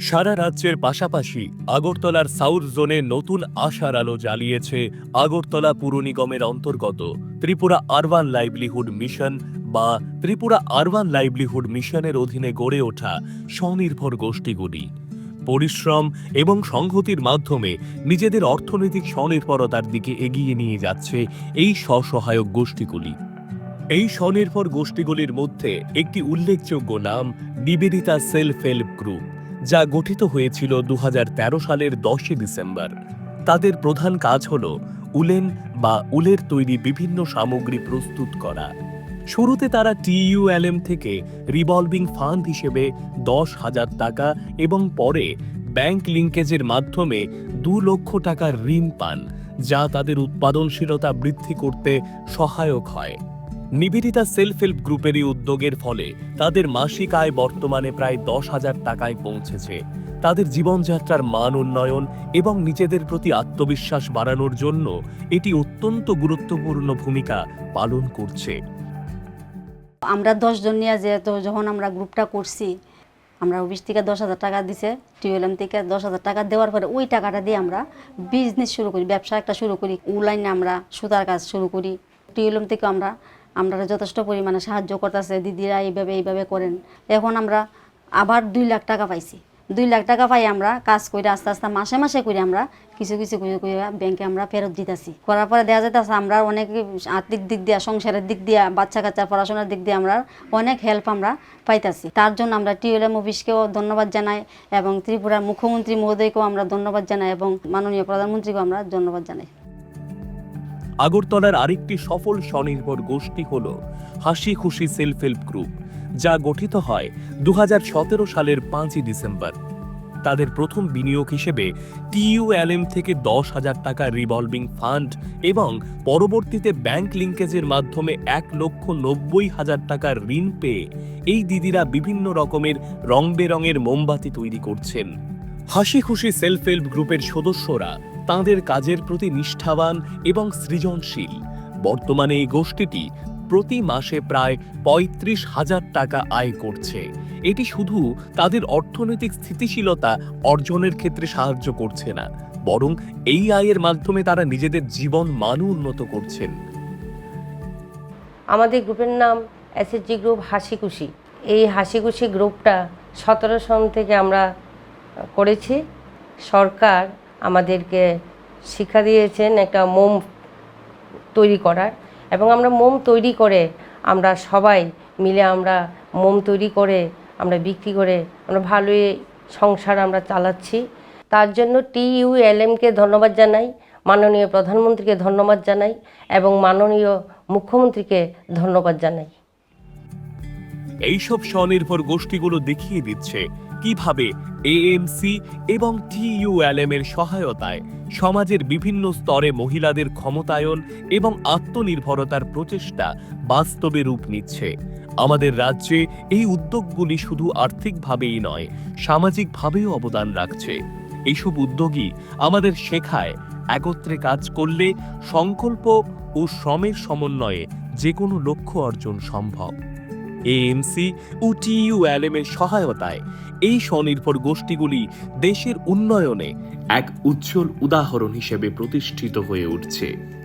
সারা রাজ্যের পাশাপাশি আগরতলার সাউথ জোনে নতুন আশার আলো জ্বালিয়েছে আগরতলা পুর নিগমের অন্তর্গত। ত্রিপুরা আরবান লাইভলিহুড মিশন বা ত্রিপুরা আরবান লাইভলিহুড মিশনের অধীনে গড়ে ওঠা স্বনির্ভর গোষ্ঠীগুলি। পরিশ্রম এবং সংহতির মাধ্যমে নিজেদের অর্থনৈতিক স্বনির্ভরতার দিকে এগিয়ে নিয়ে যাচ্ছে এই স্বসহায়ক গোষ্ঠীগুলি। এই স্বনির্ভর গোষ্ঠীগুলির মধ্যে একটি উল্লেখযোগ্য নাম নিবেদিতা সেলফ হেল্প গ্রুপ। যা গঠিত হয়েছিল দু হাজার তেরো সালের দশই ডিসেম্বর। তাদের প্রধান কাজ হল উলেন বা উলের তৈরি বিভিন্ন সামগ্রী প্রস্তুত করা। শুরুতে তারা টিইউএলএম থেকে রিভলভিং ফান্ড হিসেবে দশ হাজার টাকা এবং পরে ব্যাংক লিঙ্কেজের মাধ্যমে দু লক্ষ টাকার ঋণ পান, যা তাদের উৎপাদনশীলতা বৃদ্ধি করতে সহায়ক হয়। নিবেদিতা সেলফ হেল্প গ্রুপেরই উদ্যোগের ফলে তাদের মাসিক আয় বর্তমানে প্রায় দশ হাজার টাকায় পৌঁছেছে। তাদের জীবনযাত্রার মান উন্নয়ন এবং নিজেদের প্রতি আত্মবিশ্বাস বাড়ানোর জন্য এটি অত্যন্ত গুরুত্বপূর্ণ ভূমিকা পালন করছে। আমরা দশজন নিয়ে যেহেতু যখন আমরা গ্রুপটা করছি, আমরা অফিস থেকে দশ হাজার টাকা দিছে টিউএলএম থেকে দশ হাজার টাকা দেওয়ার পরে ওই টাকাটা দিয়ে আমরা বিজনেস শুরু করি, ব্যবসা একটা শুরু করি অনলাইনে আমরা সুতার কাজ শুরু করি টিউএলএম থেকে আমরা আমরা যথেষ্ট পরিমাণে সাহায্য করতেছে, দিদিরা এইভাবে এইভাবে করেন। এখন আমরা আবার দুই লাখ টাকা পাইছি। দুই লাখ টাকা পাই আমরা কাজ করে আস্তে আস্তে মাসে মাসে করে আমরা কিছু কিছু করে করে ব্যাংকে আমরা ফেরত দিতেছি। করার পরে দেওয়া যেতেছে আমরা অনেক আর্থিক দিক দিয়ে, সংসারের দিক দিয়ে বাচ্চা কাচ্চা পড়াশোনার দিক দিয়ে আমরা অনেক হেল্প আমরা পাইতাছি। তার জন্য আমরা টিউএলএম অফিসকেও ধন্যবাদ জানাই এবং ত্রিপুরার মুখ্যমন্ত্রী মহোদয়কেও আমরা ধন্যবাদ জানাই এবং মাননীয় প্রধানমন্ত্রীকেও আমরা ধন্যবাদ জানাই। আগরতলার আরেকটি সফল স্বনির্ভর গোষ্ঠী হল হাসি খুশি সেলফ হেল্প গ্রুপ, যা গঠিত হয় দুহাজার সতেরো সালের পাঁচই ডিসেম্বর। তাদের প্রথম বিনিয়োগ হিসেবে টিইউএলএম থেকে দশ হাজার টাকা রিভলভিং ফান্ড এবং পরবর্তীতে ব্যাংক লিঙ্কেজের মাধ্যমে এক লক্ষ নব্বই হাজার টাকার ঋণ পেয়ে এই দিদিরা বিভিন্ন রকমের রং বেরঙের মোমবাতি তৈরি করছেন। হাসি খুশি সেলফ হেল্প গ্রুপের সদস্যরা তাঁদের কাজের প্রতি নিষ্ঠাবান এবং সৃজনশীল। বর্তমানে এই গোষ্ঠীটি প্রতি মাসে প্রায় পঁয়ত্রিশ হাজার টাকা আয় করছে। এটি শুধু তাদের অর্থনৈতিক স্থিতিশীলতা অর্জনের ক্ষেত্রে সাহায্য করছে না, বরং এই আয়ের মাধ্যমে তারা নিজেদের জীবন মান উন্নত করছেন। আমাদের গ্রুপের নাম এসএসজি গ্রুপ হাসি খুশি। এই হাসি খুশি গ্রুপটা সতেরো সন থেকে আমরা করেছি। সরকার আমাদেরকে শিক্ষা দিয়েছেন একটা মোম তৈরি করার। এবং আমরা মোম তৈরি করে আমরা সবাই মিলে আমরা মোম তৈরি করে আমরা বিক্রি করে আমরা ভালোই সংসার আমরা চালাচ্ছি। তার জন্য টিইউএলএমকে ধন্যবাদ জানাই, মাননীয় প্রধানমন্ত্রীকে ধন্যবাদ জানাই এবং মাননীয় মুখ্যমন্ত্রীকে ধন্যবাদ জানাই। এইসব স্বনির্ভর গোষ্ঠীগুলো দেখিয়ে দিচ্ছে কীভাবে এএমসি এবং টিইউএলএম এর সহায়তায় সমাজের বিভিন্ন স্তরে মহিলাদের ক্ষমতায়ন এবং আত্মনির্ভরতার প্রচেষ্টা বাস্তবে রূপ নিচ্ছে। আমাদের রাজ্যে এই উদ্যোগগুলি শুধু আর্থিকভাবেই নয়, সামাজিকভাবেও অবদান রাখছে। এইসব উদ্যোগই আমাদের শেখায় একত্রে কাজ করলে সংকল্প ও শ্রমের সমন্বয়ে যে কোনো লক্ষ্য অর্জন সম্ভব। এএমসি ও টিইউএলএম এর সহায়তায় এই স্বনির্ভর গোষ্ঠীগুলি দেশের উন্নয়নে এক উজ্জ্বল উদাহরণ হিসেবে প্রতিষ্ঠিত হয়ে উঠছে।